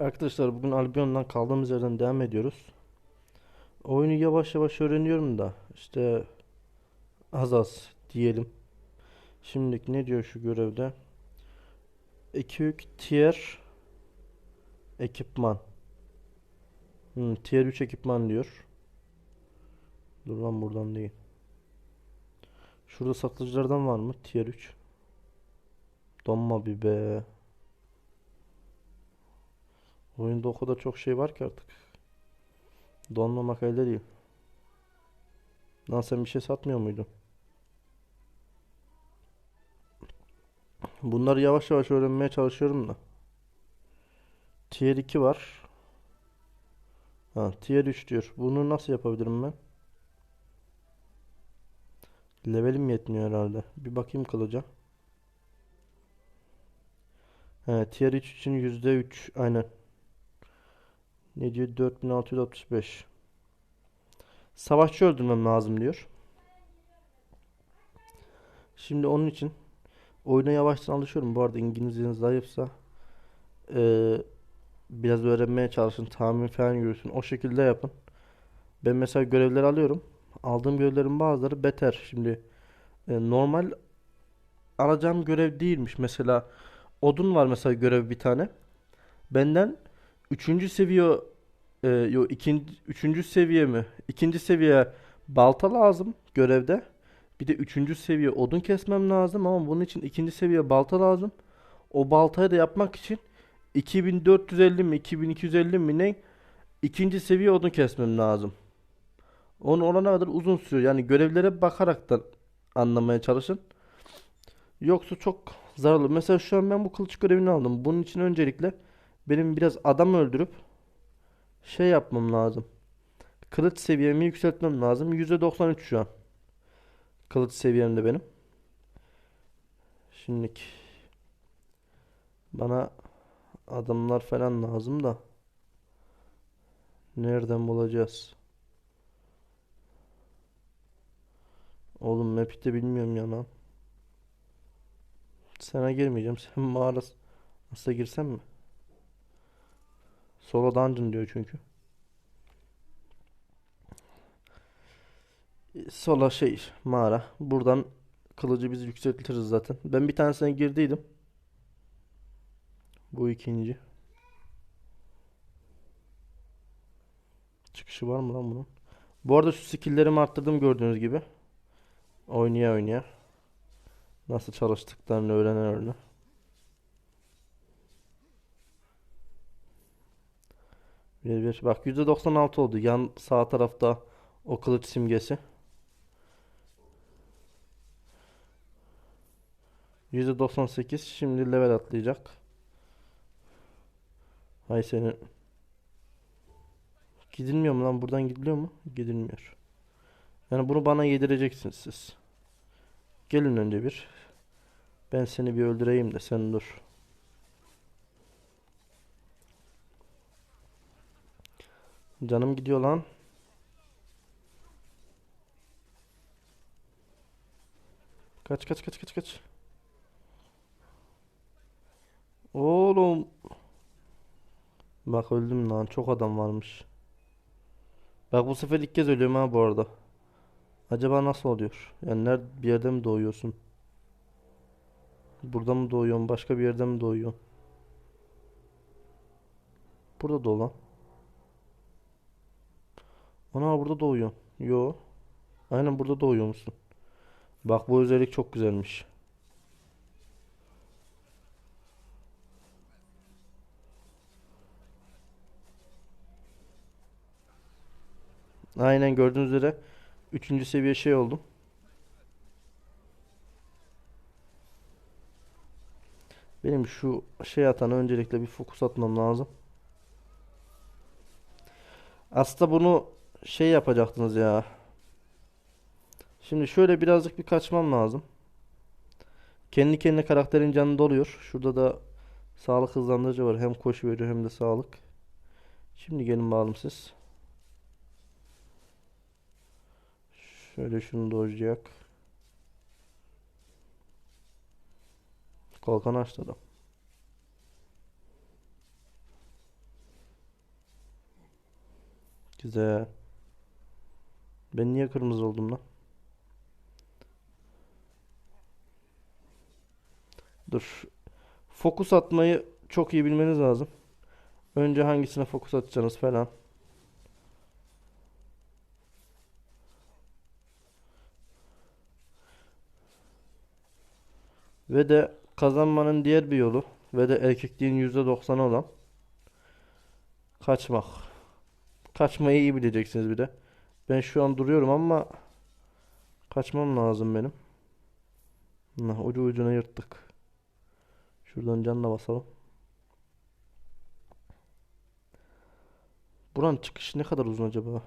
Arkadaşlar bugün Albion'dan kaldığımız yerden devam ediyoruz. Oyunu yavaş yavaş öğreniyorum da işte az az diyelim. Şimdilik ne diyor şu görevde? 2 yük tier ekipman. Hmm, tier 3 ekipman diyor. Dur lan buradan değil. Şurada satıcılardan var mı? Tier 3. Donma bir be. Oyunda o kadar çok şey var ki artık. Donmamak elde değil. Lan sen bir şey satmıyor muydun? Bunları yavaş yavaş öğrenmeye çalışıyorum da. Tier 2 var. Ha, Tier 3 diyor. Bunu nasıl yapabilirim ben? Levelim yetmiyor herhalde. Bir bakayım kılıca. He, Tier 3 için %3 aynen. Ne diyor? 4665. Savaşçı öldürmem lazım diyor. Şimdi onun için oyuna yavaştan alışıyorum. Bu arada İngilizceniz zayıfsa eee, biraz öğrenmeye çalışın. Tahmin falan yürüsün. O şekilde yapın. Ben mesela görevleri alıyorum. Aldığım görevlerin bazıları beter. Şimdi e, normal alacağım görev değilmiş. Mesela odun var mesela görev bir tane. Benden Üçüncü seviye e, yo ikinci üçüncü seviye mi? İkinci seviye balta lazım görevde. Bir de üçüncü seviye odun kesmem lazım ama bunun için ikinci seviye balta lazım. O baltayı da yapmak için 2450 mi 2250 mi ne? İkinci seviye odun kesmem lazım. Onu olana kadar uzun sürüyor. Yani görevlere bakaraktan anlamaya çalışın. Yoksa çok zararlı. Mesela şu an ben bu kılıç görevini aldım. Bunun için öncelikle benim biraz adam öldürüp şey yapmam lazım. Kılıç seviyemi yükseltmem lazım. %93 şu an. Kılıç seviyemde benim. Şimdilik bana adamlar falan lazım da nereden bulacağız? Oğlum map'i de bilmiyorum ya lan. Sana girmeyeceğim. Sen mağara nasıl girsem mi? Solo dungeon diyor çünkü. Sola şey mağara. Buradan kılıcı biz yükseltiriz zaten. Ben bir tanesine girdiydim. Bu ikinci. Çıkışı var mı lan bunun? Bu arada şu skill'lerimi arttırdım gördüğünüz gibi. Oynaya oynaya. Nasıl çalıştıklarını öğrenen öğrenen. 105. Bak %96 oldu. Yan sağ tarafta o kılıç simgesi. %98 şimdi level atlayacak. Hay senin. Gidilmiyor mu lan? Buradan gidiliyor mu? Gidilmiyor. Yani bunu bana yedireceksiniz siz. Gelin önce bir. Ben seni bir öldüreyim de sen dur. Canım gidiyor lan. Kaç kaç kaç kaç kaç. Oğlum. Bak öldüm lan. Çok adam varmış. Bak bu sefer ilk kez ölüyorum ha bu arada. Acaba nasıl oluyor? Yani nerede bir yerde mi doğuyorsun? Burada mı doğuyorsun? Başka bir yerde mi doğuyorsun? Burada doğu lan. Ana burada doğuyor. Yo. Aynen burada doğuyor musun? Bak bu özellik çok güzelmiş. Aynen gördüğünüz üzere üçüncü seviye şey oldum. Benim şu şey atana öncelikle bir fokus atmam lazım. Aslında bunu şey yapacaktınız ya. Şimdi şöyle birazcık bir kaçmam lazım. Kendi kendine karakterin canı doluyor. Şurada da sağlık hızlandırıcı var. Hem koşu veriyor hem de sağlık. Şimdi gelin bakalım siz. Şöyle şunu dojacak. Kalkan açtı adam. Güzel. Ben niye kırmızı oldum lan? Dur. Fokus atmayı çok iyi bilmeniz lazım. Önce hangisine fokus atacaksınız falan. Ve de kazanmanın diğer bir yolu ve de erkekliğin %90'ı olan kaçmak. Kaçmayı iyi bileceksiniz bir de. Ben şu an duruyorum ama kaçmam lazım benim. Nah, ucu ucuna yırttık. Şuradan canla basalım. Buranın çıkışı ne kadar uzun acaba?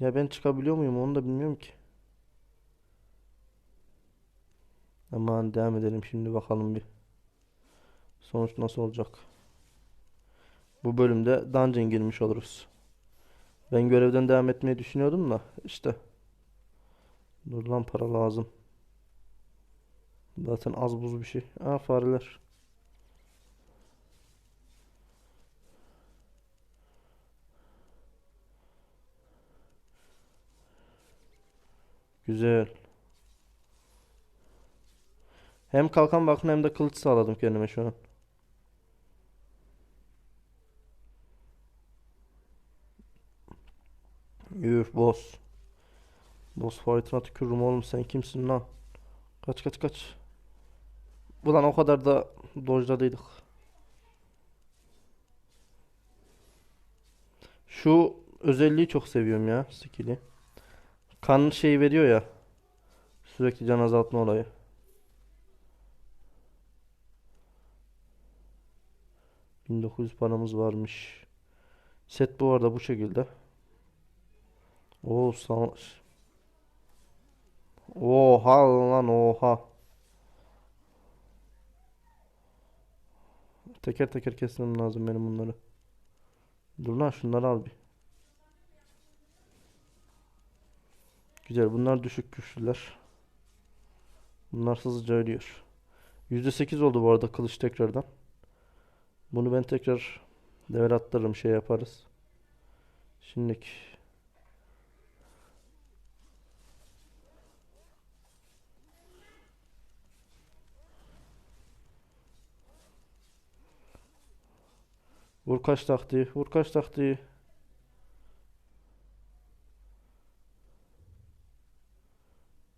Ya ben çıkabiliyor muyum onu da bilmiyorum ki. Aman devam edelim şimdi bakalım bir. Sonuç nasıl olacak? Bu bölümde dungeon girmiş oluruz. Ben görevden devam etmeyi düşünüyordum da işte. Dur lan para lazım. Zaten az buz bir şey. Aa fareler. Güzel. Hem kalkan bakın hem de kılıç sağladım kendime şu an. Üf boss. Boss fight'ına tükürürüm oğlum sen kimsin lan? Kaç kaç kaç. Ulan o kadar da dojladıydık. Şu özelliği çok seviyorum ya skill'i. Kan şey veriyor ya. Sürekli can azaltma olayı. ...1900 paramız varmış. Set bu arada bu şekilde. Oo savaş. Oha lan oha. Teker teker kesmem lazım benim bunları. Dur lan şunları al bir. Güzel bunlar düşük güçlüler. Bunlar hızlıca ölüyor. %8 oldu bu arada kılıç tekrardan. Bunu ben tekrar level attırırım şey yaparız. Şimdiki Vur kaç taktiği. Vur kaç taktiği.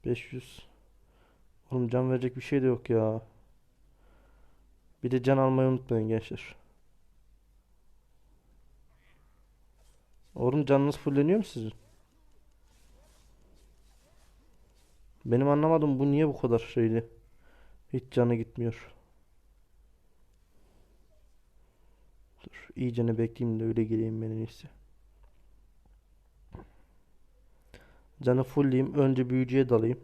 Beş yüz. Oğlum can verecek bir şey de yok ya. Bir de can almayı unutmayın gençler. Oğlum canınız fulleniyor mu sizin? Benim anlamadım bu niye bu kadar şeyli. Hiç canı gitmiyor. Dur iyicene bekleyeyim de öyle gireyim ben en iyisi. Canı fullleyeyim. Önce büyücüye dalayım.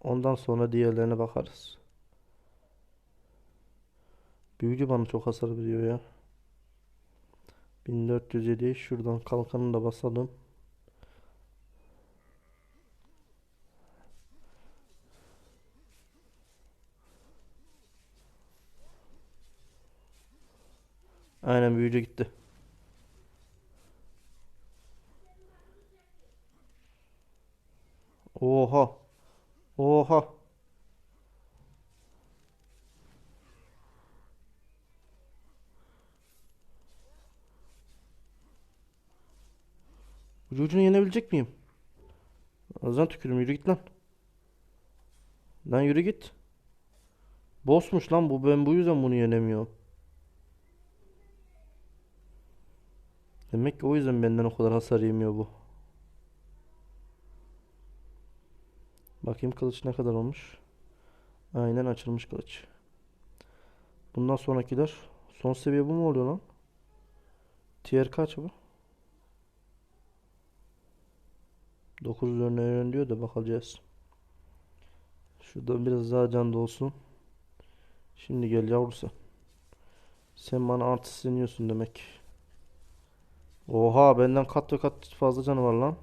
Ondan sonra diğerlerine bakarız. Büyücü bana çok hasar veriyor ya. 1407 şuradan kalkanı da basalım. Aynen büyücü gitti. Oha. Oha. Ucu ucuna yenebilecek miyim? Ağzına tükürüm yürü git lan. Lan yürü git. Bossmuş lan bu ben bu yüzden bunu yenemiyorum. Demek ki o yüzden benden o kadar hasar yemiyor bu. Bakayım kılıç ne kadar olmuş. Aynen açılmış kılıç. Bundan sonrakiler son seviye bu mu oluyor lan? Tier kaç bu? 9 üzerine öğren diyor da bakacağız. Şurada biraz daha can olsun. Şimdi gel yavrusu. Sen bana artistleniyorsun demek. Oha benden kat kat fazla canı var lan.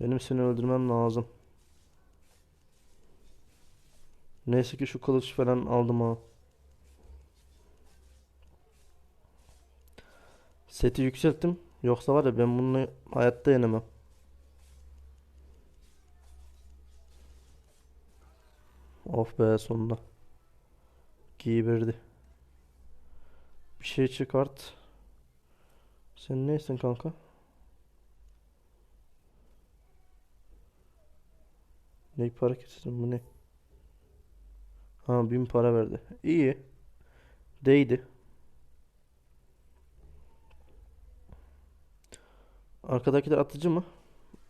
Benim seni öldürmem lazım. Neyse ki şu kılıç falan aldım ha. Seti yükselttim. Yoksa var ya ben bunu hayatta yenemem. Of be sonunda. Giyberdi. Bir şey çıkart. Sen neysin kanka? Ne para kesin bu ne? Ha bin para verdi. İyi. Değdi. Arkadakiler atıcı mı?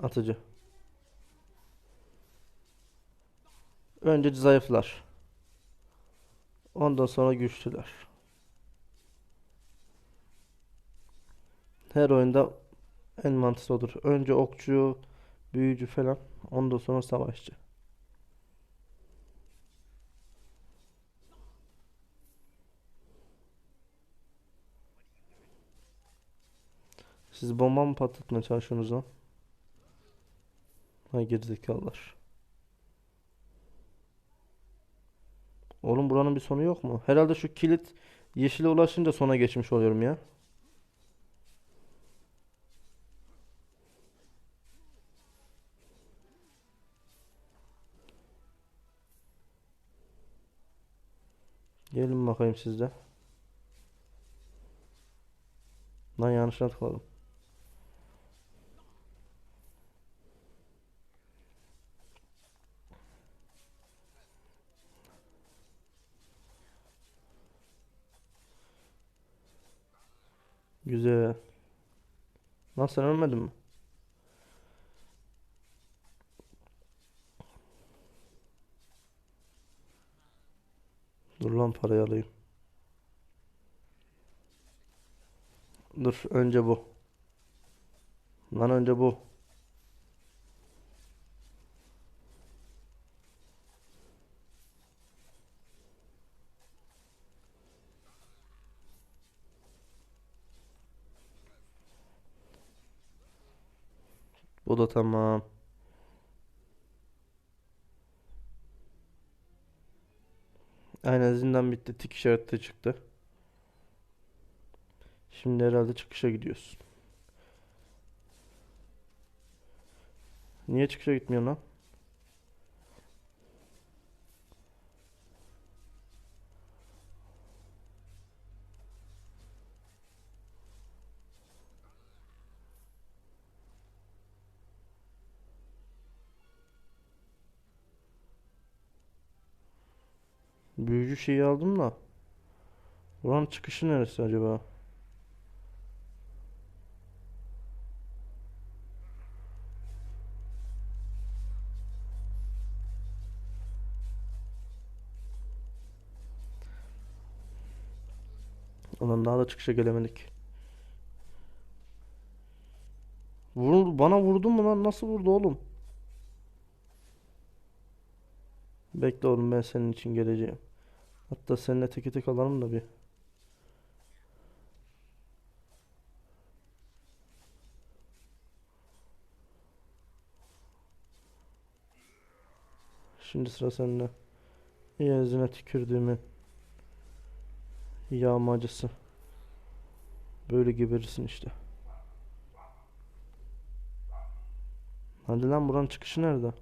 Atıcı. Önce zayıflar. Ondan sonra güçlüler. Her oyunda en mantıklı odur. Önce okçu, büyücü falan. Ondan sonra savaşçı. Siz bomba mı patlatmaya çalışıyorsunuz lan? Ha gerizekalılar. Oğlum buranın bir sonu yok mu? Herhalde şu kilit yeşile ulaşınca sona geçmiş oluyorum ya. Gelin bakayım sizde. Lan yanlışına tıkladım. Güzel. Lan sen ölmedin mi? Dur lan parayı alayım. Dur önce bu. Lan önce bu. Bu da tamam. Aynen zindan bitti. Tik işareti de çıktı. Şimdi herhalde çıkışa gidiyoruz. Niye çıkışa gitmiyorsun lan? Büyücü şeyi aldım da. Buranın çıkışı neresi acaba? Ulan daha da çıkışa gelemedik. Vur, bana vurdun mu lan? Nasıl vurdu oğlum? Bekle oğlum ben senin için geleceğim. Hatta seninle teke tek alalım da bir. Şimdi sıra sende. Yüzüne tükürdüğümün yağmacısı. Böyle geberirsin işte. Hadi lan buranın çıkışı nerede?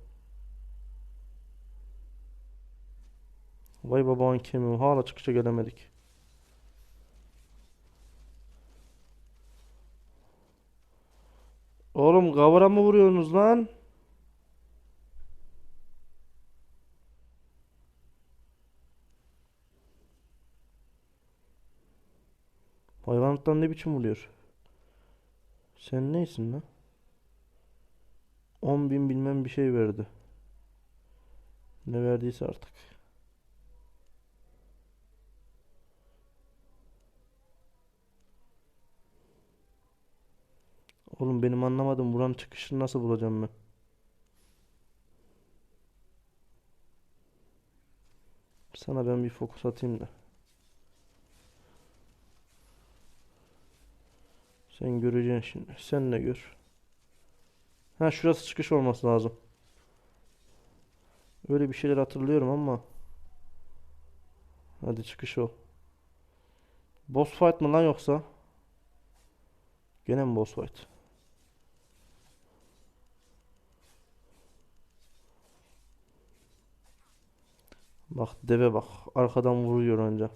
Vay babanın kemiği. Hala çıkışa gelemedik. Oğlum kavara mı vuruyorsunuz lan? Hayvanlıktan ne biçim vuruyor? Sen neysin lan? 10 bin bilmem bir şey verdi. Ne verdiyse artık. Oğlum benim anlamadım. Buranın çıkışını nasıl bulacağım ben? Sana ben bir fokus atayım da. Sen göreceksin şimdi. Sen de gör. Ha şurası çıkış olması lazım. Öyle bir şeyler hatırlıyorum ama Hadi çıkış o. Boss fight mı lan yoksa? Gene mi boss fight? Bak deve bak. Arkadan vuruyor önce.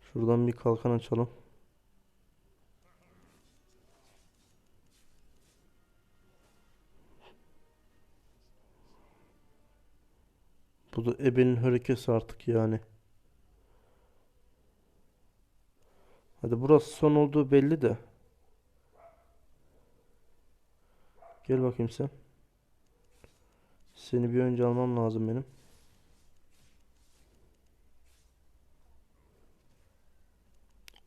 Şuradan bir kalkan açalım. Bu da ebenin hörekesi artık yani. Hadi burası son olduğu belli de. Gel bakayım sen. Seni bir önce almam lazım benim.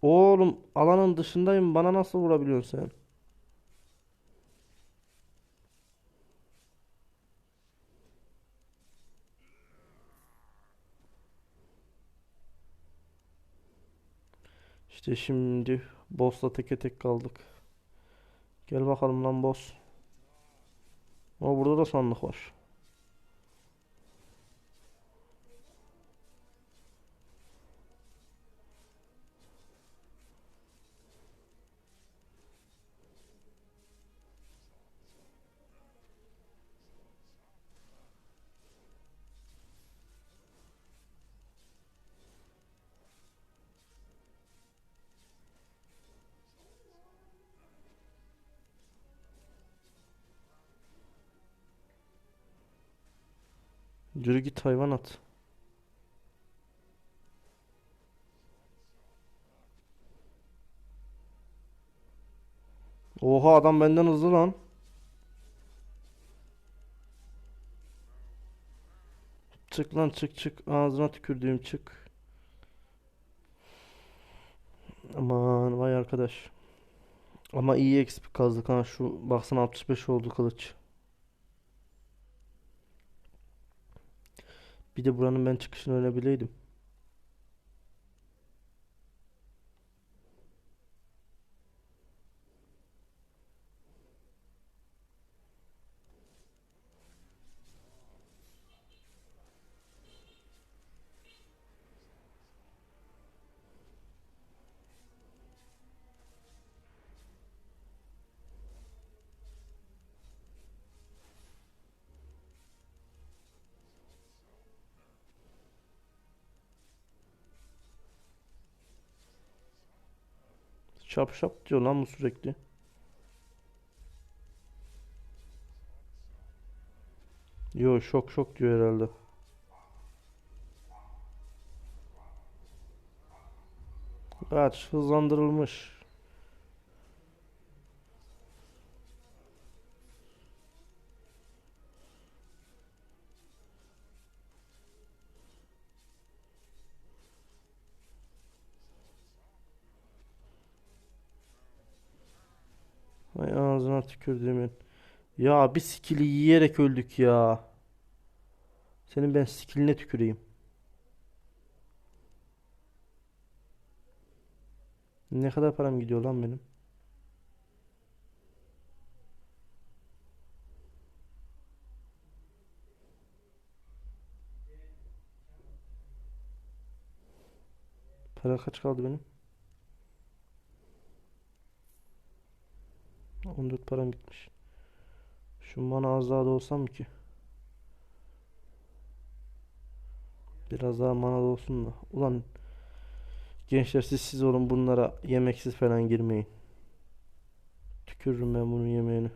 Oğlum alanın dışındayım. Bana nasıl vurabiliyorsun sen? İşte şimdi boss'la teke tek kaldık. Gel bakalım lan boss. O burada da sandık var. Yürü git hayvan at. Oha adam benden hızlı lan. Çık lan çık çık. Ağzına tükürdüğüm çık. Aman vay arkadaş. Ama iyi XP kazdık ha şu baksana 65 oldu kılıç. Bir de buranın ben çıkışını öğrenebileydim. Şap şap diyor lan bu sürekli. Yo şok şok diyor herhalde. Kaç hızlandırılmış. Tükürdüğümün. Ya bir skill'i yiyerek öldük ya. Senin ben skill'ine tüküreyim. Ne kadar param gidiyor lan benim? Para kaç kaldı benim? 14 param gitmiş. Şu mana az daha da olsam ki. Biraz daha mana da olsun da. Ulan gençler siz siz olun bunlara yemeksiz falan girmeyin. Tükürürüm ben bunun yemeğini.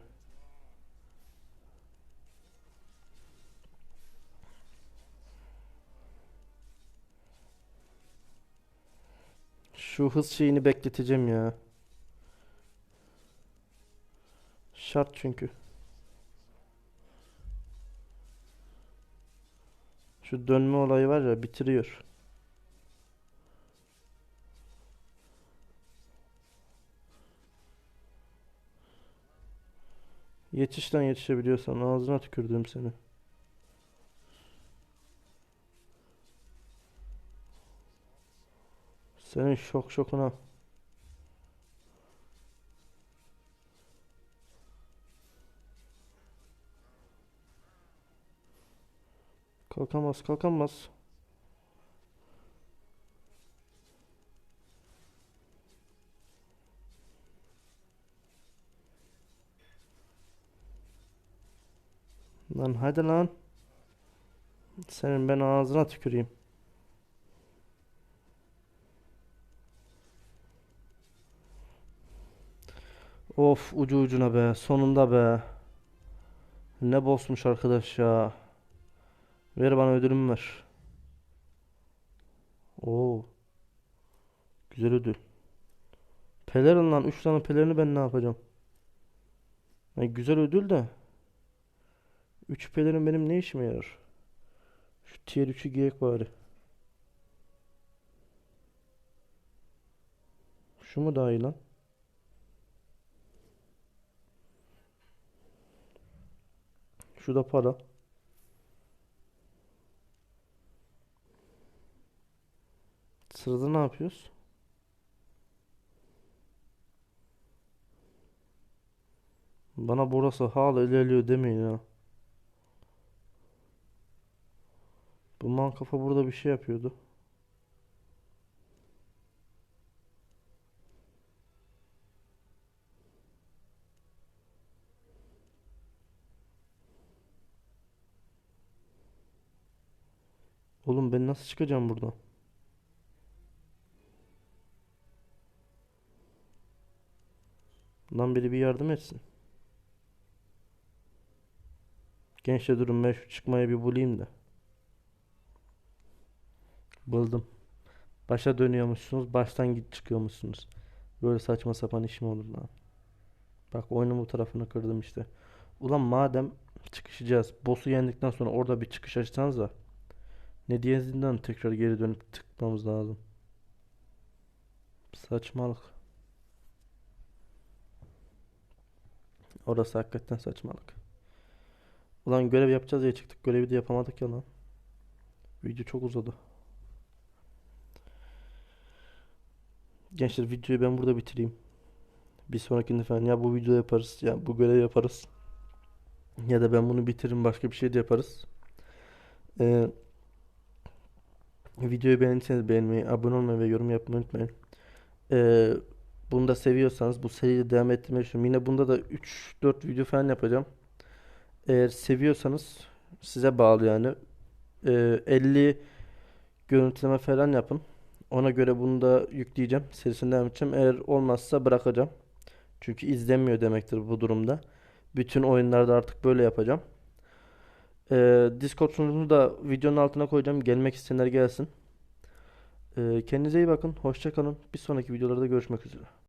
Şu hız şeyini bekleteceğim ya. Şart çünkü. Şu dönme olayı var ya bitiriyor. Yetişten yetişebiliyorsan ağzına tükürdüm seni. Senin şok şokuna. Kalkamaz kalkamaz. Lan hadi lan. Senin ben ağzına tüküreyim. Of ucu ucuna be. Sonunda be. Ne bossmuş arkadaş ya. Ver bana ödülümü ver. Oo. Güzel ödül. Pelerin lan 3 tane pelerini ben ne yapacağım? Ay, güzel ödül de. 3 pelerin benim ne işime yarar? Şu tier 3'ü giyek bari. Şu mu daha iyi lan? Şu da para. Sırada ne yapıyoruz? Bana burası hala ilerliyor demeyin ya. Bu man kafa burada bir şey yapıyordu. Oğlum ben nasıl çıkacağım buradan? Lan biri bir yardım etsin. Gençler durun ben şu çıkmayı bir bulayım da. Buldum. Başa dönüyormuşsunuz, baştan git çıkıyormuşsunuz. Böyle saçma sapan iş mi olur lan? Bak oyunun bu tarafını kırdım işte. Ulan madem çıkışacağız. Boss'u yendikten sonra orada bir çıkış açsanız da. Ne diyezinden tekrar geri dönüp tıkmamız lazım. Saçmalık. Orası hakikaten saçmalık. Ulan görev yapacağız diye çıktık. Görevi de yapamadık ya lan. Video çok uzadı. Gençler videoyu ben burada bitireyim. Bir sonrakinde falan ya bu video yaparız ya bu görev yaparız. Ya da ben bunu bitiririm başka bir şey de yaparız. Ee, videoyu beğendiyseniz beğenmeyi, abone olmayı ve yorum yapmayı unutmayın. Ee, bunu da seviyorsanız bu seriyi devam ettirmeyi düşünüyorum. Yine bunda da 3-4 video falan yapacağım. Eğer seviyorsanız size bağlı yani. Ee, 50 görüntüleme falan yapın. Ona göre bunu da yükleyeceğim. Serisini devam edeceğim. Eğer olmazsa bırakacağım. Çünkü izlenmiyor demektir bu durumda. Bütün oyunlarda artık böyle yapacağım. Ee, Discord sunucunu da videonun altına koyacağım. Gelmek isteyenler gelsin. Ee, kendinize iyi bakın. Hoşça kalın. Bir sonraki videolarda görüşmek üzere.